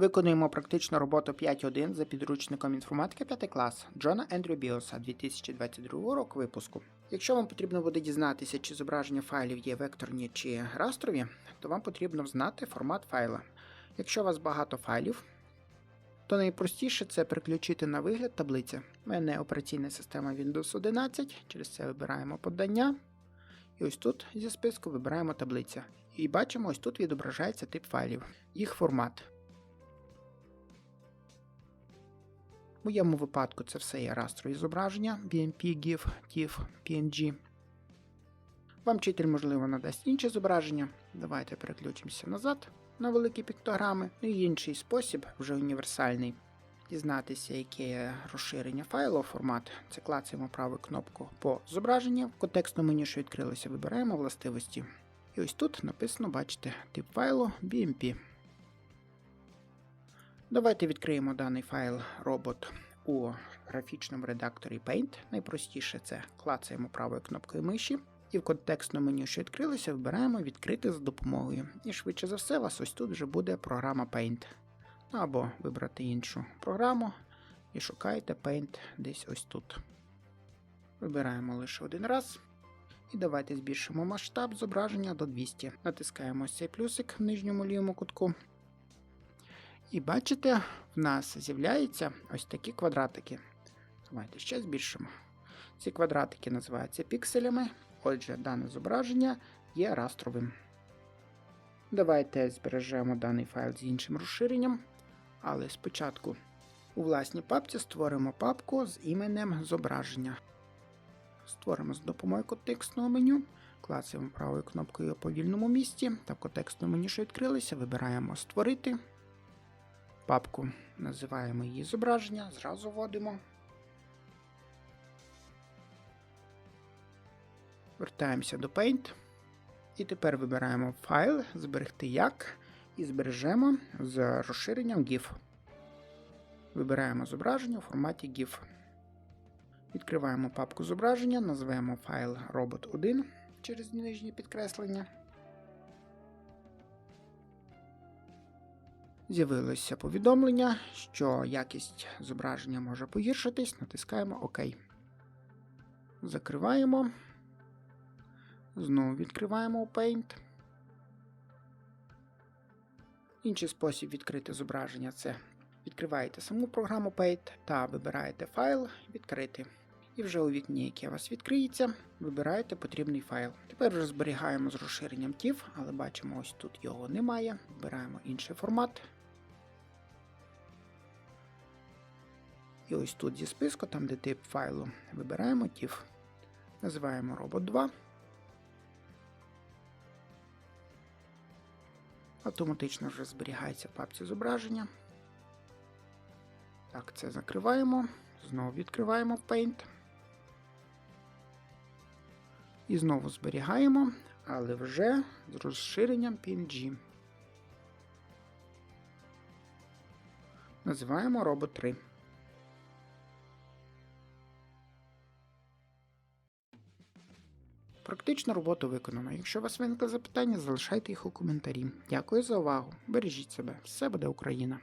Виконуємо практичну роботу 5.1 за підручником інформатики 5 клас Джона Ендрю Біоса 2022 року випуску. Якщо вам потрібно буде дізнатися, чи зображення файлів є векторні чи растрові, то вам потрібно знати формат файла. Якщо у вас багато файлів, то найпростіше це переключити на вигляд таблиця. У мене операційна система Windows 11, через це вибираємо подання. І ось тут зі списку вибираємо таблиця. І бачимо, ось тут відображається тип файлів, їх формат. В моєму випадку це все є растрові зображення BMP, GIF, TIFF, PNG. Вам вчитель, можливо, надасть інше зображення. Давайте переключимося назад на великі піктограми. Ну і інший спосіб, вже універсальний. Дізнатися, яке є розширення файлу формат. Це клацаємо праву кнопку по зображенню. В контекстному меню, що відкрилося, вибираємо властивості. І ось тут написано, бачите, тип файлу BMP. Давайте відкриємо даний файл робот у графічному редакторі Paint. Найпростіше це клацаємо правою кнопкою миші. І в контекстному меню, що відкрилося, вибираємо відкрити за допомогою. І швидше за все, у вас ось тут вже буде програма Paint. Або вибрати іншу програму і шукайте Paint десь ось тут. Вибираємо лише один раз. І давайте збільшимо масштаб зображення до 200. Натискаємо цей плюсик в нижньому лівому кутку. І бачите, в нас з'являються ось такі квадратики. Давайте ще збільшимо. Ці квадратики називаються пікселями. Отже, дане зображення є растровим. Давайте збережемо даний файл з іншим розширенням. Але спочатку у власній папці створимо папку з іменем зображення. Створимо з допомогою контекстного меню. Клацаємо правою кнопкою по вільному місці та в контекстному меню, що відкрилися, вибираємо Створити. Папку називаємо її зображення, зразу вводимо. Вертаємося до Paint. І тепер вибираємо файл, зберегти як і збережемо з розширенням GIF. Вибираємо зображення у форматі GIF. Відкриваємо папку зображення, назвемо файл robot1 через нижнє підкреслення. З'явилося повідомлення, що якість зображення може погіршитись. Натискаємо ОК. Закриваємо. Знову відкриваємо Paint. Інший спосіб відкрити зображення це відкриваєте саму програму Paint та вибираєте файл Відкрити. І вже у вікні, яке у вас відкриється, вибираєте потрібний файл. Тепер вже зберігаємо з розширенням TIFF, але бачимо, ось тут його немає. Вибираємо інший формат. І ось тут зі списку, там де тип файлу, вибираємо TIFF. Називаємо робот 2. Автоматично вже зберігається в папці зображення. Так, це закриваємо. Знову відкриваємо Paint. І знову зберігаємо, але вже з розширенням PNG. Називаємо робот 3. Практичну роботу виконано. Якщо у вас виникли запитання, залишайте їх у коментарі. Дякую за увагу. Бережіть себе. Все буде Україна!